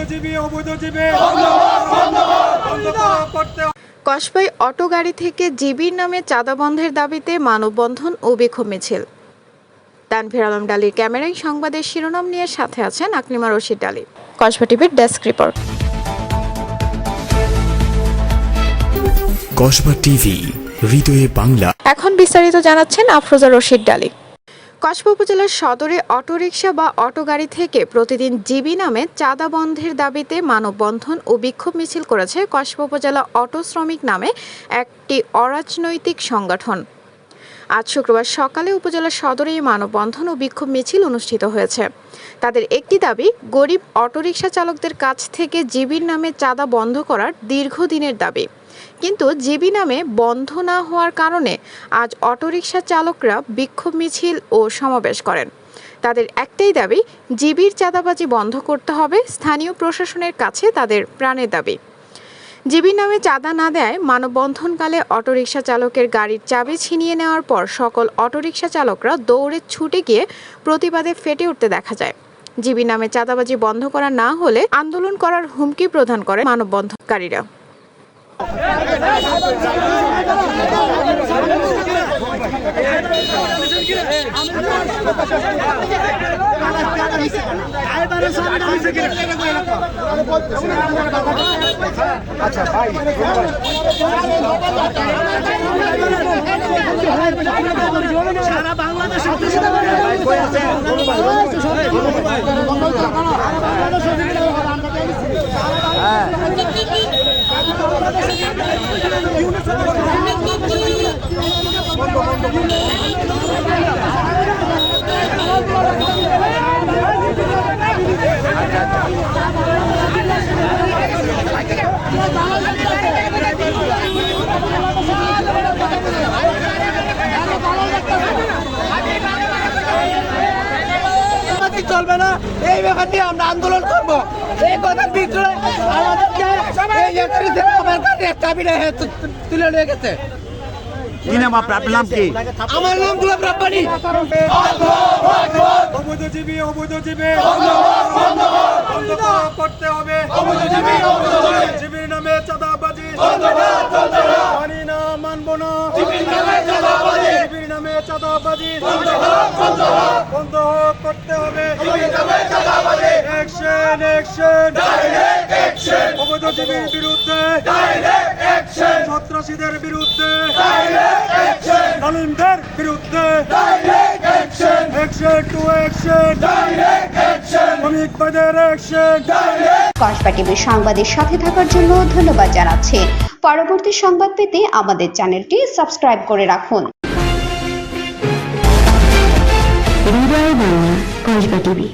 অবৈধজীবী অবৈধজীবী। করতে কসবাই অটো গাড়ি থেকে জিবির নামে চাঁদা বন্ধের দাবিতে মানববন্ধন ও বিক্ষোভ মিছিল। তানভীর আলম ডালির ক্যামেরায় সংবাদের শিরোনাম নিয়ে সাথে আছেন আকলিমা রশিদ ডালি। কসবা টিভির ডেস্ক রিপোর্ট। কসবা টিভি হৃদয়ে বাংলা। এখন বিস্তারিত জানাচ্ছেন আফরোজা রশিদ ডালি। কসবা উপজেলার সদরে অটোরিকশা বা অটো গাড়ি থেকে প্রতিদিন জিবি নামে চাঁদা বন্ধের দাবিতে মানববন্ধন ও বিক্ষোভ মিছিল করেছে কসবা উপজেলা অটো শ্রমিক নামে একটি অরাজনৈতিক সংগঠন। আজ শুক্রবার সকালে উপজেলা সদরে এই মানববন্ধন ও বিক্ষোভ মিছিল অনুষ্ঠিত হয়েছে। তাদের একটি দাবি, গরিব অটোরিকশা চালকদের কাছ থেকে জিবির নামে চাঁদা বন্ধ করার দীর্ঘদিনের দাবি। কিন্তু জিবি নামে বন্ধ না হওয়ার কারণে আজ অটোরিকশা চালকরা বিক্ষোভ মিছিল ও সমাবেশ করেন। তাদের একটাই দাবি, জিবির চাঁদাবাজি বন্ধ করতে হবে, স্থানীয় প্রশাসনের কাছে তাদের প্রাণের দাবি। জিবি নামে চাঁদা না দেয়, মানববন্ধনকালে অটোরিকশা চালকের গাড়ির চাবি ছিনিয়ে নেওয়ার পর সকল অটোরিকশা চালকরা দৌড়ে ছুটে গিয়ে প্রতিবাদে ফেটে উঠতে দেখা যায়। জিবি নামে চাঁদাবাজি বন্ধ করা না হলে আন্দোলন করার হুমকি প্রদান করে মানববন্ধনকারীরা। আচ্ছা ভাই সারা বাংলাদেশ আমাদের চলবে না। এই ব্যাপার নিয়ে আমরা আন্দোলন করব। এই কথার ভিতরে আমাদেরকে তুলে নিয়ে গেছে। কি নাম আপনার? আপনার নাম কি? আমার নাম গোলাপ রাব্বানি। অবৈধজীবী অবৈধজীবী। বন্ধ করতে হবে। জীবীর নামে চাঁদাবাজি মানি না মানবো না জীবীর নামে চাঁদাবাজি। বন্ধ করতে হবে। অ্যাকশন অ্যাকশন অবৈধজীবীর বিরুদ্ধে। সন্ত্রাসীদের বিরুদ্ধে। জালিমদের বিরুদ্ধে। অ্যাকশন টু অ্যাকশন শ্রমিক ভাইদের অ্যাকশন কসবা টিভির সংবাদের সাথে থাকার জন্য ধন্যবাদ জানাচ্ছি। পরবর্তী সংবাদ পেতে আমাদের চ্যানেলটি সাবস্ক্রাইব করে রাখুন। বাংলা কসবা টিভি।